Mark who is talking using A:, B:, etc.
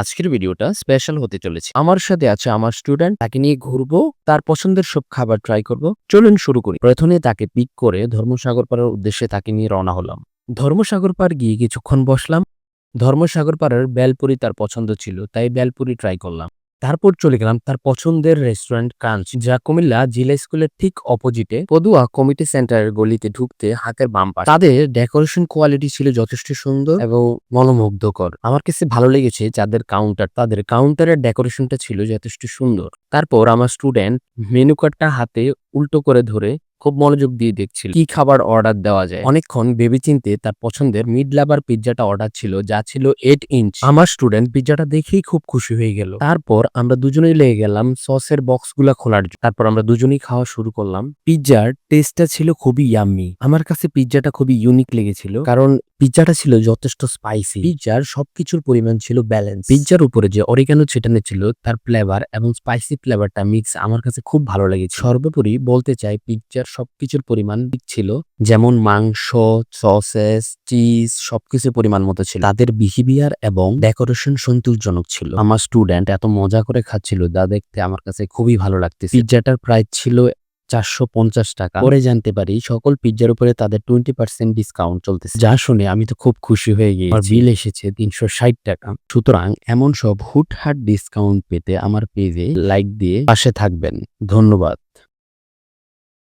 A: আজকের ভিডিওটা স্পেশাল হতে চলেছে। আমার সাথে আছে আমার স্টুডেন্ট তাকে নিয়ে ঘুরবো, তার পছন্দের সব খাবার ট্রাই করব। চলুন শুরু করি। প্রথমে তাকে পিক করে ধর্মসাগর পাড়ার উদ্দেশ্যে তাকে নিয়ে রওনা হলাম। ধর্মসাগর পাড় গিয়ে কিছুক্ষণ বসলাম। ধর্মসাগর পাড়ার বেলপুরি তার পছন্দ ছিল, তাই বেলপুরি ট্রাই করলাম। তারপর চলে গেলাম তার পছন্দের রেস্টুরেন্ট কাঞ্চ যা কুমিল্লা জিলা স্কুলের ঠিক অপোজিটে পদুয়া কমিটি সেন্টারের গলিতে ঢুকতে হাতের বাম পাশে। তাদের ডেকোরেশন কোয়ালিটি ছিল যথেষ্ট সুন্দর এবং মনোমুগ্ধকর। আমার কাছে ভালো লেগেছে যাদের কাউন্টার তাদের কাউন্টারের ডেকোরেশনটা ছিল যথেষ্ট সুন্দর। তারপর আমার স্টুডেন্ট মেনু কার্ডটা হাতে উল্টো করে ধরে খুব মনোযোগ দিয়ে দেখছিল কি খাবার অর্ডার দেওয়া যায়। অনেকক্ষণ ভেবেচিন্তে তার পছন্দের মিড লাভার পিৎজাটা অর্ডার ছিল, যা ছিল এইট ইঞ্চ আমার স্টুডেন্ট পিৎজাটা দেখেই খুব খুশি হয়ে গেল। তারপর আমরা দুজনেই লেগে গেলাম সসের বক্সগুলা খোলার জন্য তারপর আমরা দুজনেই খাওয়া শুরু করলাম। পিৎজার টেস্টটা ছিল খুবই ইয়াম্মি আমার কাছে পিৎজাটা খুবই ইউনিক লেগেছিল, কারণ পিৎজাটা ছিল যথেষ্ট স্পাইসি পিৎজার সবকিছুর পরিমাণ ছিল ব্যালেন্স পিৎজার উপরে যে অরিগানো ছিটানো ছিল তার ফ্লেভার এবং স্পাইসি ফ্লেভারটা মিক্স আমার কাছে খুব ভালো লেগেছে। সর্বোপরি বলতে চাই পিৎজার সবকিছুর পরিমাণ ছিল যেমন মাংস সসেস চিজ সবকিছুর পরিমাণ মতো ছিল। তাদের বিহেভিয়ার এবং ডেকোরেশন সন্তোষজনক ছিল। আমার স্টুডেন্ট এত মজা করে খাচ্ছিল যা দেখতে আমার কাছে খুবই ভালো লাগতেছে। পিৎজাটার প্রাইস ছিল চারশো পঞ্চাশ টাকা। পরে জানতে পারি সকল পিৎজার উপরে তাদের টোয়েন্টি পার্সেন্ট ডিসকাউন্ট চলতেছে। যা শুনে আমি তো খুব খুশি হয়ে গিয়ে আমার বিল এসেছে তিনশো ষাট টাকা। সুতরাং এমন সব হুটহাট ডিসকাউন্ট পেতে আমার পেজে লাইক দিয়ে পাশে থাকবেন। ধন্যবাদ।